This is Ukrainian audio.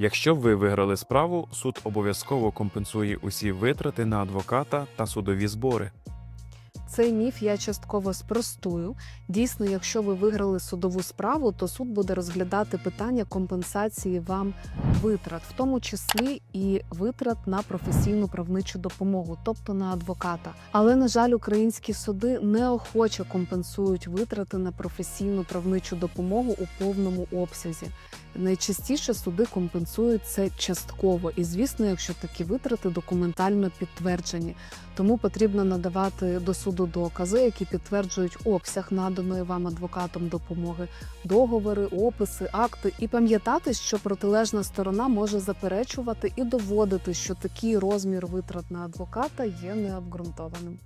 Якщо ви виграли справу, суд обов'язково компенсує усі витрати на адвоката та судові збори. Цей міф я частково спростую. Дійсно, якщо ви виграли судову справу, то суд буде розглядати питання компенсації вам витрат, в тому числі і витрат на професійну правничу допомогу, тобто на адвоката. Але на жаль, українські суди неохоче компенсують витрати на професійну правничу допомогу у повному обсязі. Найчастіше суди компенсують це частково, і звісно, якщо такі витрати документально підтверджені. Тому потрібно надавати до суду докази, які підтверджують обсяг наданої вам адвокатом допомоги, договори, описи, акти, і пам'ятати, що протилежна сторона може заперечувати і доводити, що такий розмір витрат на адвоката є необґрунтованим.